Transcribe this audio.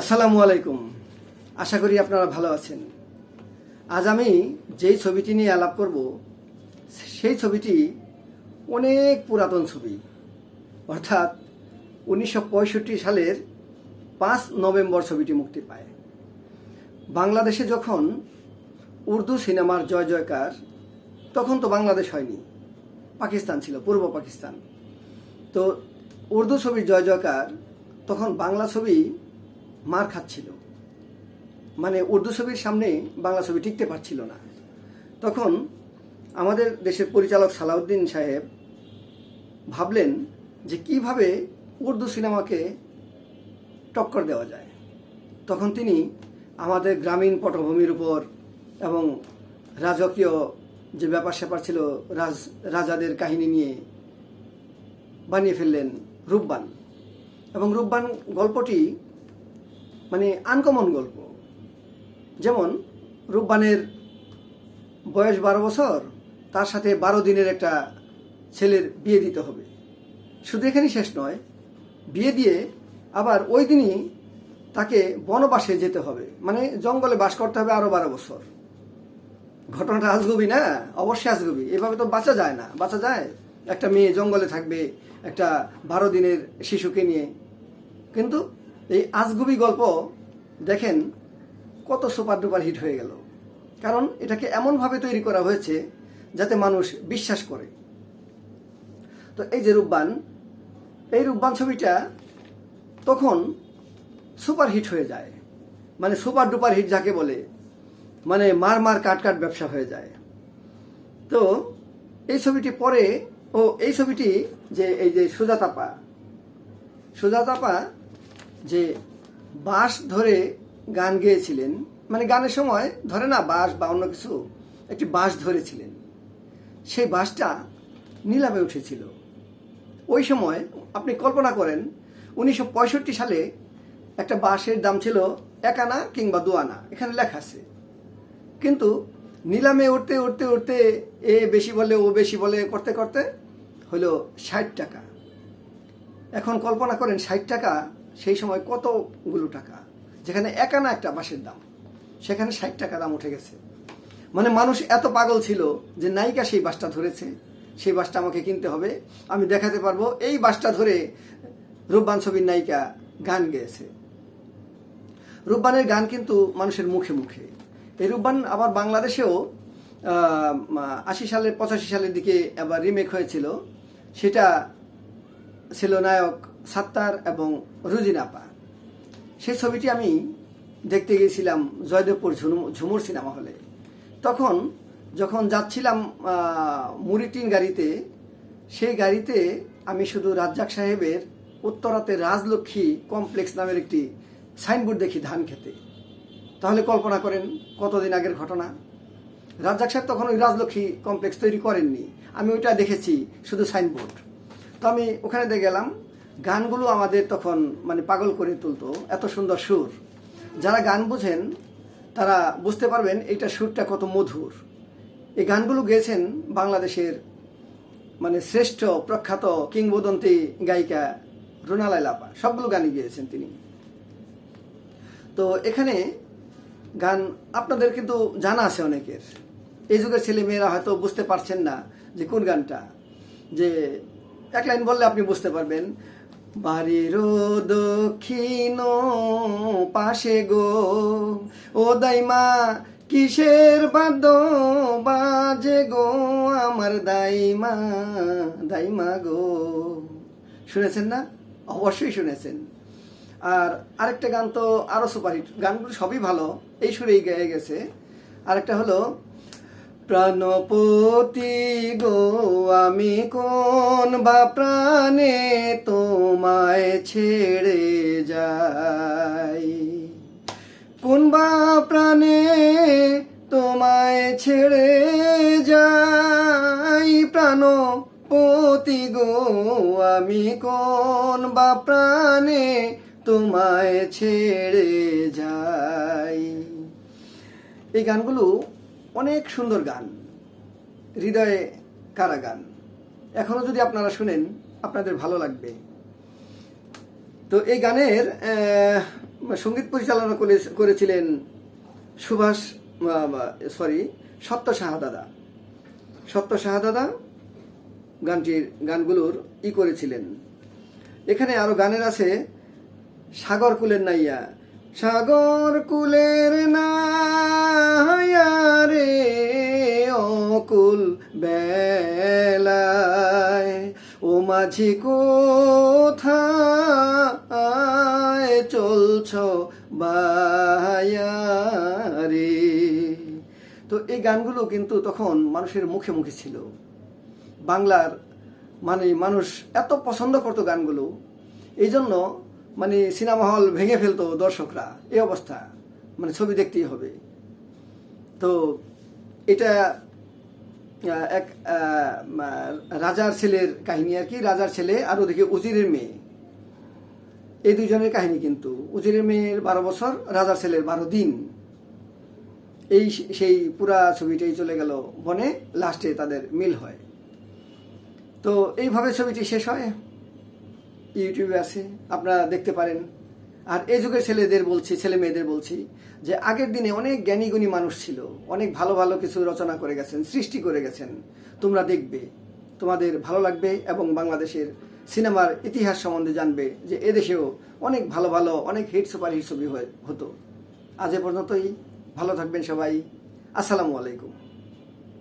আসসালামু আলাইকুম। আশা করি আপনারা ভালো আছেন। আজ আমি যেই ছবিটি নিয়ে আলাপ করব, সেই ছবিটি অনেক পুরাতন ছবি। অর্থাৎ উনিশশো পঁয়ষট্টি সালের পাঁচ নভেম্বর ছবিটি মুক্তি পায়। বাংলাদেশে যখন উর্দু সিনেমার জয় জয়কার, তখন তো বাংলাদেশ হয়নি। পাকিস্তান ছিল, পূর্ব পাকিস্তান। তো উর্দু ছবির জয় জয়কার, তখন বাংলা ছবি মার খাচ্ছিল। মানে উর্দু ছবির সামনে বাংলা ছবি টিকতে পারছিল না। তখন আমাদের দেশের পরিচালক সালাউদ্দিন সাহেব ভাবলেন যে কীভাবে উর্দু সিনেমাকে টক্কর দেওয়া যায়। তখন তিনি আমাদের গ্রামীণ পটভূমির উপর এবং রাজকীয় যে ব্যাপার স্যাপার ছিল রাজ, রাজাদের কাহিনী নিয়ে বানিয়ে ফেললেন রূপবান। এবং রূপবান গল্পটি মানে আনকমন গল্প। যেমন, রূপবানের বয়স বারো বছর, তার সাথে বারো দিনের একটা ছেলের বিয়ে দিতে হবে। শুধু এখানেই শেষ নয়, বিয়ে দিয়ে আবার ওই দিনই তাকে বনবাসে যেতে হবে। মানে জঙ্গলে বাস করতে হবে আরও বারো বছর। ঘটনাটা আজগবি না? অবশ্যই আজগবি। এভাবে তো বাঁচা যায় না। বাঁচা যায় একটা মেয়ে জঙ্গলে থাকবে, একটা বারো দিনের শিশুকে নিয়ে। কিন্তু এই আজগুবি গল্প দেখেন কত সুপার ডুপার হিট হয়ে গেল। কারণ এটাকে এমনভাবে তৈরি করা হয়েছে যাতে মানুষ বিশ্বাস করে। তো এই যে রূপবান, এই রূপবান ছবিটা তখন সুপার হিট হয়ে যায়। মানে সুপার ডুপার হিট যাকে বলে মানে মার মার কাট কাট ব্যবসা হয়ে যায়। তো এই ছবিটি পরে, ও এই ছবিটি যে এই যে সুজাতাপা সুজাতাপা যে বাঁশ ধরে গান গেয়েছিলেন মানে গানের সময়, ধরে না, বাঁশ বা অন্য কিছু, একটি বাঁশ ধরেছিলেন। সেই বাঁশটা নিলামে উঠেছিল। ওই সময়, আপনি কল্পনা করেন, উনিশশো পঁয়ষট্টি সালে একটা বাঁশের দাম ছিল এক আনা কিংবা দু আনা, এখানে লেখা আছে। কিন্তু নিলামে উঠতে উঠতে উঠতে, এ বেশি বলে, ও বেশি বলে, করতে করতে হলো ষাট টাকা। এখন কল্পনা করেন, ষাট টাকা সেই সময় কতগুলো টাকা? যেখানে এক আনা একটা বাঁশের দাম। সেখানে ষাট টাকা দাম উঠে গেছে। মানে মানুষ এত পাগল ছিল যে নায়িকা সেই বাসটা ধরেছে। সেই বাসটা আমাকে কিনতে হবে। আমি দেখাতে পারব। এই বাসটা ধরে রূপবান ছবির নায়িকা গান গেয়েছে। রূপবানের গান কিন্তু মানুষের মুখে মুখে। এই রূপবান আবার বাংলাদেশেও আশি সালের, পঁচাশি সালের দিকে আবার রিমেক হয়েছিল। সেটা ছিল নায়ক সাত্তার এবং রুজিনাপা। সেই ছবিটি আমি দেখতে গিয়েছিলাম জয়দেবপুর ঝুমুর সিনেমা হলে। তখন যখন যাচ্ছিলাম মুরিটিন গাড়িতে, সেই গাড়িতে আমি শুধু রাজ্জাক সাহেবের উত্তরাতে রাজলক্ষ্মী কমপ্লেক্স নামের একটি সাইনবোর্ড দেখি ধান খেতে। তাহলে কল্পনা করেন কতদিন আগের ঘটনা। রাজ্জাক সাহেব তখন ওই রাজলক্ষ্মী কমপ্লেক্স তৈরি করেননি। আমি ওইটা দেখেছি শুধু সাইনবোর্ড। তো আমি ওখানে গেলাম গানগুলো আমাদের তখন মানে পাগল করে তুলতো, এত সুন্দর সুর। যারা গান বুঝেন, তারা বুঝতে পারবেন এইটা সুরটা কত মধুর। এই গানগুলো গেয়েছেন বাংলাদেশের মানে শ্রেষ্ঠ প্রখ্যাত কিংবদন্তি গায়িকা রুনালাই লাপা। সবগুলো গানই গিয়েছেন তিনি। তো এখানে গান আপনাদের কিন্তু জানা আছে অনেকের। এই যুগের ছেলে মেয়েরা হয়তো বুঝতে পারছেন না যে কোন গানটা। যে এক লাইন বললে আপনি বুঝতে পারবেন বাড়ির দক্ষিণ পাশে গো। ও দাইমা, কিসের বাদ্য বাজে গো আমার দাইমা দাইমা গো? শুনেছেন না? অবশ্যই শুনেছেন। আর আরেকটা গান তো আরও সুপারহিট, গানগুলো সবই ভালো, এই সুরেই গেয়ে গেছে। আরেকটা হলো প্রাণপতি গো, আমি কোন বা প্রাণে তোমায় ছেড়ে যাই? কোন বা প্রাণে তোমায় ছেড়ে যাই? প্রাণ পতি গো, আমি কোন বা প্রাণে তোমায় ছেড়ে যাই? এই গানগুলো অনেক সুন্দর গান। হৃদয়ে কারা গান? এখনও যদি আপনারা শুনেন, আপনাদের ভালো লাগবে। তো এই গানের সংগীত পরিচালনা করে- করেছিলেন সুভাষ সরি, সত্য সাহা দাদা সত্য সাহা দাদা গানটির, গানগুলোর ই করেছিলেন। এখানে আরও গানের আছে, সাগর কুলের নাইয়া। সাগর কুলের রে অকুল বেলায়, ও মাঝি কোথায় চলছ বায়ারে তো এই গানগুলো কিন্তু তখন মানুষের মুখে মুখে ছিল। বাংলার মানে মানুষ এত পছন্দ করতো গানগুলো। এই জন্য মানে সিনেমা হল ভেঙে ফেলতো দর্শকরা। এই অবস্থা। মানে ছবি দেখতেই হবে। তো এটা এক রাজার ছেলের কাহিনী আর কি। রাজার ছেলে আর ওদিকে উজিরের মেয়ে। এই দুজনের কাহিনী কিন্তু। উজিরের মেয়ের বারো বছর, রাজার ছেলের বারো দিন। এই সেই পুরা ছবিটাই চলে গেল বনে। লাস্টে তাদের মিল হয়। তো এইভাবে ছবিটি শেষ হয়। ইউটিউবে আছে, আপনারা দেখতে পারেন। আর এই যুগের ছেলেদের বলছি, ছেলে মেয়েদের বলছি যে আগের দিনে অনেক জ্ঞানী গুণী মানুষ ছিল, অনেক ভালো ভালো কিছু রচনা করে গেছেন, সৃষ্টি করে গেছেন। তোমরা দেখবে, তোমাদের ভালো লাগবে এবং বাংলাদেশের সিনেমার ইতিহাস সম্বন্ধে জানবে যে এদেশেও অনেক ভালো ভালো, অনেক হিট সুপার হিট ছবি হতো। আজ এ পর্যন্তই, ভালো থাকবেন সবাই। আসসালামু আলাইকুম।